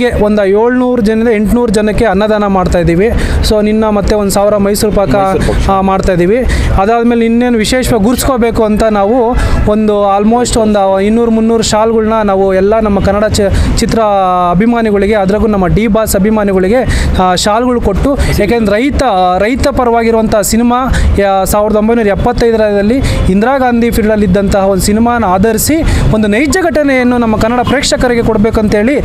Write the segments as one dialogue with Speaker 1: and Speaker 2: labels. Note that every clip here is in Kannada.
Speaker 1: ಗೆ ಒಂದು ಏಳ್ನೂರು ಜನದ ಎಂಟುನೂರು ಜನಕ್ಕೆ ಅನ್ನದಾನ ಮಾಡ್ತಾ ಇದ್ದೀವಿ. ಸೊ ನಿನ್ನ ಮತ್ತೆ ಒಂದು ಸಾವಿರ ಮೈಸೂರು ಪಾಕ ಮಾಡ್ತಾ ಇದ್ದೀವಿ. ಅದಾದಮೇಲೆ ಇನ್ನೇನು ವಿಶೇಷವಾಗಿ ಗುರ್ಸ್ಕೋಬೇಕು ಅಂತ ನಾವು ಒಂದು ಆಲ್ಮೋಸ್ಟ್ ಒಂದು ಇನ್ನೂರು ಮುನ್ನೂರು ಶಾಲ್ಗಳನ್ನ ನಾವು ಎಲ್ಲ ನಮ್ಮ ಕನ್ನಡ ಚ ಚಿತ್ರ ಅಭಿಮಾನಿಗಳಿಗೆ ಅದ್ರಾಗೂ ನಮ್ಮ ಡಿ ಬಾಸ್ ಅಭಿಮಾನಿಗಳಿಗೆ ಶಾಲ್ಗಳು ಕೊಟ್ಟು ಯಾಕೆಂದ್ರೆ ರೈತ ರೈತ ಪರವಾಗಿರುವಂಥ ಸಿನಿಮಾ ಸಾವಿರದ ಒಂಬೈನೂರ ಎಪ್ಪತ್ತೈದರಲ್ಲಿ ಇಂದಿರಾ ಗಾಂಧಿ ಫೀಲ್ಡಲ್ಲಿದ್ದಂತಹ ಒಂದು ಸಿನಿಮಾನ ಆಧರಿಸಿ ಒಂದು ನೈಜ ಘಟನೆಯನ್ನು ನಮ್ಮ ಕನ್ನಡ ಪ್ರೇಕ್ಷಕರಿಗೆ ಕೊಡಬೇಕಂತೇಳಿ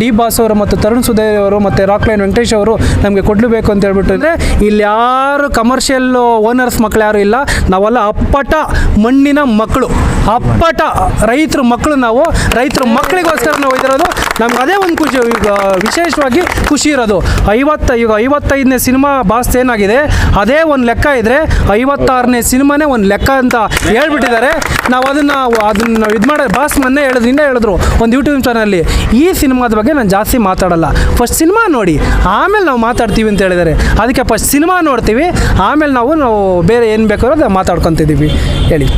Speaker 1: ಡಿ ಬಾಸ್ ಅವರು ಮತ್ತು ತರುಣ್ ಸುಧೇವ್ ಅವರು ಮತ್ತು ರಾಕ್ಲೈನ್ ವೆಂಕಟೇಶ್ ಅವರು ನಮಗೆ ಕೊಡಲೇಬೇಕು ಅಂತ ಹೇಳ್ಬಿಟ್ಟು ಅಂದರೆ ಇಲ್ಲಿ ಯಾರು ಕಮರ್ಷಿಯಲ್ ಓನರ್ಸ್ ಮಕ್ಕಳು ಯಾರು ಇಲ್ಲ. ನಾವೆಲ್ಲ ಅಪ್ಪಟ ಮಣ್ಣಿನ ಮಕ್ಕಳು ಅಪ್ಪಟ ರೈತರ ಮಕ್ಕಳು ನಾವು. ರೈತರ ಮಕ್ಕಳಿಗೋಸ್ಕರ ನಾವು ಇದಿರೋದು. ನಮ್ಗೆ ಅದೇ ಒಂದು ಖುಷಿ, ಈಗ ವಿಶೇಷವಾಗಿ ಖುಷಿ ಇರೋದು. ಐವತ್ತ, ಈಗ ಐವತ್ತೈದನೇ ಸಿನಿಮಾ ಬಾಸ್ ಏನಾಗಿದೆ? ಅದೇ ಒಂದು ಲೆಕ್ಕ ಇದ್ದರೆ ಐವತ್ತಾರನೇ ಸಿನಿಮಾನೇ ಒಂದು ಲೆಕ್ಕ ಅಂತ ಹೇಳ್ಬಿಟ್ಟಿದ್ದಾರೆ. ನಾವು ಅದನ್ನು ಅದನ್ನು ಇದು ಮಾಡೋ ಬಾಸ್ ಮೊನ್ನೆ ಹೇಳಿದ್ರು ಇನ್ನೇ ಹೇಳಿದ್ರು ಒಂದು ಯೂಟ್ಯೂಬ್ ಚಾನಲ್ಲಿ ಈ ಸಿನಿಮಾದ ಬಗ್ಗೆ ನಾನು ಜಾಸ್ತಿ ಮಾತಾಡಲ್ಲ. ಫಸ್ಟ್ ಸಿನಿಮಾ ನೋಡಿ. ಆಮೇಲೆ ನಾವು ಮಾತಾಡ್ತೀವಿ ಅಂತ ಹೇಳಿದ್ದಾರೆ ಅದಕ್ಕೆ ಫಸ್ಟ್ ಸಿನಿಮಾ ನೋಡ್ತೀವಿ. ಆಮೇಲೆ ನಾವು ನಾವು ಬೇರೆ ಏನು ಬೇಕಾದ್ರೂ ಅದು ಮಾತಾಡ್ಕೊತಿದ್ದೀವಿ ಹೇಳಿ.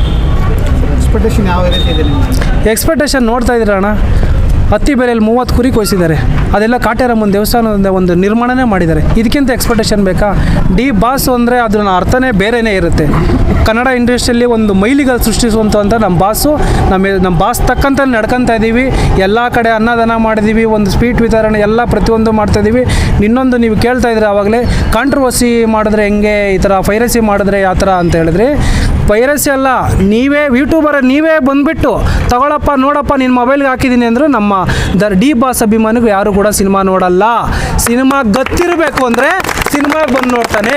Speaker 2: ಎಕ್ಸ್ಪೆಕ್ಟೇಷನ್ ಯಾವ ರೀತಿ ಇದೆ
Speaker 1: ಎಕ್ಸ್ಪೆಕ್ಟೇಷನ್ ನೋಡ್ತಾ ಇದ್ದೀರ ಅಣ್ಣ ಹತ್ತಿ ಬೆಲೆಯಲ್ಲಿ ಮೂವತ್ತು ಕುರಿ ಕೊಯ್ಸಿದ್ದಾರೆ. ಅದೆಲ್ಲ ಕಾಟೇರಮ್ಮನ ದೇವಸ್ಥಾನದ ಒಂದು ನಿರ್ಮಾಣನೇ ಮಾಡಿದ್ದಾರೆ. ಇದಕ್ಕಿಂತ ಎಕ್ಸ್ಪೆಕ್ಟೇಷನ್ ಬೇಕಾ? ಡಿ ಬಾಸ್ ಅಂದರೆ ಅದನ್ನ ಅರ್ಥನೇ ಬೇರೆಯೇ ಇರುತ್ತೆ. ಕನ್ನಡ ಇಂಡಸ್ಟ್ರಿಯಲ್ಲಿ ಒಂದು ಮೈಲಿಗಲ್ ಸೃಷ್ಟಿಸುವಂಥ ನಮ್ಮ ಬಾಸು ನಮ್ಮ ನಮ್ಮ ಬಾಸ್ ತಕ್ಕಂತ ನಡ್ಕೊತಾ ಇದ್ದೀವಿ ಎಲ್ಲ ಕಡೆ ಅನ್ನದಾನ ಮಾಡಿದ್ದೀವಿ ಒಂದು ಸ್ವೀಟ್ ವಿತರಣೆ ಎಲ್ಲ ಪ್ರತಿಯೊಂದು ಮಾಡ್ತಾ ಇದ್ದೀವಿ ಇನ್ನೊಂದು ನೀವು ಕೇಳ್ತಾ ಇದ್ರೆ ಆವಾಗಲೇ ಕಾಂಟ್ರವರ್ಸಿ ಮಾಡಿದ್ರೆ ಹೆಂಗೆ, ಈ ಥರ ಫೈರಸಿ ಮಾಡಿದ್ರೆ ಯಾವ ಥರ ಅಂತ ಹೇಳಿದ್ರೆ ಪೈರಸಿ ಅಲ್ಲ, ನೀವೇ ಯೂಟ್ಯೂಬರ್ ನೀವೇ ಬಂದುಬಿಟ್ಟು ತಗೊಳಪ್ಪ, ನೋಡಪ್ಪ ನಿನ್ನ ಮೊಬೈಲ್ಗೆ ಹಾಕಿದ್ದೀನಿ ಅಂದರೂ ನಮ್ಮ ದ ಡಿ ಬಾಸ್ ಅಭಿಮಾನಿಗೂ ಯಾರು ಕೂಡ ಸಿನಿಮಾ ನೋಡಲ್ಲ. ಸಿನಿಮಾ ಗೊತ್ತಿರಬೇಕು ಅಂದರೆ ಸಿನಿಮಾಗೆ ಬಂದು ನೋಡ್ತಾನೆ.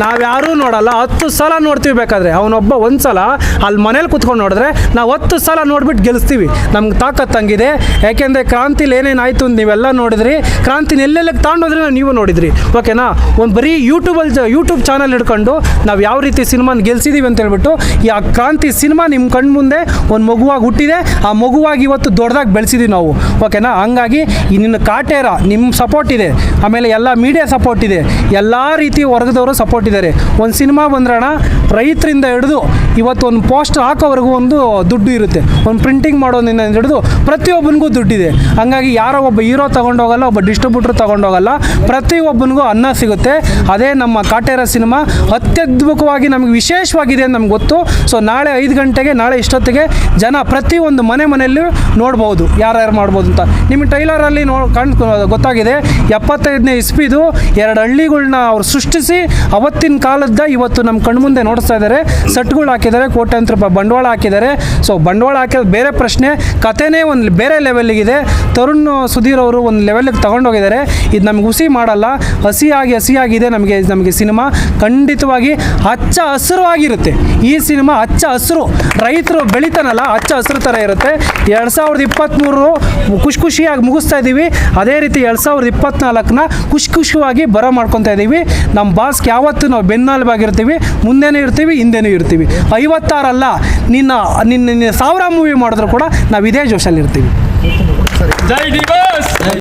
Speaker 1: ನಾವ್ಯಾರೂ ನೋಡಲ್ಲ. ಹತ್ತು ಸಲ ನೋಡ್ತೀವಿ ಬೇಕಾದ್ರೆ. ಅವನೊಬ್ಬ ಒಂದು ಸಲ ಅಲ್ಲಿ ಮನೇಲಿ ಕುತ್ಕೊಂಡು ನೋಡಿದ್ರೆ ನಾವು ಹತ್ತು ಸಲ ನೋಡ್ಬಿಟ್ಟು ಗೆಲ್ಲಿಸ್ತೀವಿ ನಮ್ಗೆ ತಾಕತ್ತಂಗಿದೆ ಯಾಕೆಂದರೆ ಕ್ರಾಂತಿಲಿ ಏನೇನಾಯಿತು ಅಂತ ನೀವೆಲ್ಲ ನೋಡಿದ್ರಿ. ಕ್ರಾಂತಿನ ಎಲ್ಲೆಲ್ಲಿಗೆ ತಗೊಂಡೋದ್ರೆ ನೀವು ನೋಡಿದ್ರಿ. ಓಕೆನಾ? ಒಂದು ಬರೀ ಯೂಟ್ಯೂಬಲ್ಲಿ ಯೂಟ್ಯೂಬ್ ಚಾನಲ್ ಹಿಡ್ಕೊಂಡು ನಾವು ಯಾವ ರೀತಿ ಸಿನಿಮಾನ ಗೆಲ್ಸಿದ್ದೀವಿ ಅಂತ ಹೇಳ್ಬಿಟ್ಟು ಈ ಆ ಕ್ರಾಂತಿ ಸಿನಿಮಾ ನಿಮ್ಮ ಕಣ್ಣು ಮುಂದೆ ಒಂದು ಮಗುವಾಗಿ ಹುಟ್ಟಿದೆ. ಆ ಮಗುವಾಗಿ ಇವತ್ತು ದೊಡ್ಡದಾಗಿ ಬೆಳೆಸಿದ್ದೀವಿ ನಾವು. ಓಕೆನಾ? ಹಂಗಾಗಿ ನಿನ್ನ ನಿನ್ನ ಕಾಟೇರ ನಿಮ್ಮ ಸಪೋರ್ಟ್ ಇದೆ. ಆಮೇಲೆ ಎಲ್ಲ ಮೀಡಿಯಾ ಸಪೋರ್ಟ್ ಇದೆ. ಎಲ್ಲ ರೀತಿ ವರ್ಗದವರು ಸಪೋರ್ಟ್ ಇದ್ದಾರೆ ಒಂದು ಸಿನಿಮಾ ಬಂದ್ರಣ, ರೈತರಿಂದ ಹಿಡಿದು ಇವತ್ತು ಒಂದು ಪೋಸ್ಟರ್ ಹಾಕೋವರೆಗೂ ಒಂದು ದುಡ್ಡು ಇರುತ್ತೆ. ಒಂದು ಪ್ರಿಂಟಿಂಗ್ ಮಾಡೋದ್ರಿಂದ ಹಿಡಿದು ಪ್ರತಿಯೊಬ್ಬನಿಗೂ ದುಡ್ಡಿದೆ. ಹಂಗಾಗಿ ಯಾರೋ ಒಬ್ಬ ಹೀರೋ ತೊಗೊಂಡೋಗಲ್ಲ, ಒಬ್ಬ ಡಿಸ್ಟ್ರಿಬ್ಯೂಟ್ರ್ ತೊಗೊಂಡೋಗಲ್ಲ, ಪ್ರತಿಯೊಬ್ಬನಿಗೂ ಅನ್ನ ಸಿಗುತ್ತೆ. ಅದೇ ನಮ್ಮ ಕಾಟೇರ ಸಿನಿಮಾ ಅತ್ಯದ್ಭುತವಾಗಿ ನಮಗೆ ವಿಶೇಷವಾಗಿದೆ ಅಂತ ನಮ್ಗೆ ಗೊತ್ತು. ಸೊ ನಾಳೆ ಐದು ಗಂಟೆಗೆ, ನಾಳೆ ಇಷ್ಟೊತ್ತಿಗೆ ಜನ ಪ್ರತಿಯೊಂದು ಮನೆ ಮನೆಯಲ್ಲೂ ನೋಡ್ಬೋದು. ಯಾರ್ಯಾರು ಮಾಡ್ಬೋದು ಅಂತ. ನಿಮ್ಮ ಟೈಲರಲ್ಲಿ ನೋ ಕಣ್ ಗೊತ್ತಾಗಿದೆ. ಎಪ್ಪತ್ತೈದನೇ ಇಸ್ಪಿದು ಎರಡು ಹಳ್ಳಿಗಳನ್ನ ಅವ್ರು ಸೃಷ್ಟಿಸಿ ಅವತ್ತಿನ ಕಾಲದ್ದ ಇವತ್ತು ನಮ್ಮ ಕಣ್ಮುಂದೆ ನೋಡಿಸ್ತಾ ಇದ್ದಾರೆ. ಸಟ್ಗಳು ಹಾಕಿದ್ದಾರೆ, ಕೋಟ್ಯಾಂತರ ರೂಪಾಯಿ ಬಂಡವಾಳ ಹಾಕಿದ್ದಾರೆ. ಸೊ ಬಂಡವಾಳ ಹಾಕಿದ ಬೇರೆ ಪ್ರಶ್ನೆ. ಕಥೆನೇ ಒಂದು ಬೇರೆ ಲೆವೆಲ್ಲಿಗಿದೆ ತರುಣ್ ಸುಧೀರ್ ಅವರು ಒಂದು ಲೆವೆಲ್ಗೆ ತಗೊಂಡೋಗಿದ್ದಾರೆ. ಇದು ನಮ್ಗೆ ಹುಸಿ ಮಾಡಲ್ಲ. ಹಸಿಯಾಗಿ ಹಸಿಯಾಗಿದೆ ನಮಗೆ ನಮಗೆ ಸಿನಿಮಾ. ಖಂಡಿತವಾಗಿ ಹಚ್ಚ ಹಸಿರುವಾಗಿರುತ್ತೆ ಈ ಸಿನಿಮಾ ಹಚ್ಚ ಹಸಿರು. ರೈತರು ಬೆಳಿತಾನಲ್ಲ, ಹಚ್ಚ ಹಸಿರು ಥರ ಇರುತ್ತೆ. ಎರಡು ಸಾವಿರದ ಇಪ್ಪತ್ತ್ಮೂರು ಖುಷಿ ಖುಷಿಯಾಗಿ ಮುಗಿಸ್ತಾ ಇದ್ದೀವಿ ಅದೇ ರೀತಿ ಎರಡು ಸಾವಿರದ ಇಪ್ಪತ್ನಾಲ್ಕನ್ನ ಖುಷಿ ಖುಷಿಯಾಗಿ ಬರ ಮಾಡ್ಕೊತಾ ಇದ್ದೀವಿ ನಮ್ಮ ಬಾಸ್ಗೆ ಯಾವತ್ತೂ ನಾವು ಬೆನ್ನೆಲುಬಾಗಿರ್ತೀವಿ, ಮುಂದೆನೂ ಇರ್ತೀವಿ, ಹಿಂದೆನೂ ಇರ್ತೀವಿ. ಐವತ್ತಾರಲ್ಲ, ನಿನ್ನ ನಿನ್ನ ಸಾವಿರ ಮೂವಿ ಮಾಡಿದ್ರು ಕೂಡ ನಾವು ಇದೇ ಜೋಶಲ್ಲಿ ಇರ್ತೀವಿ.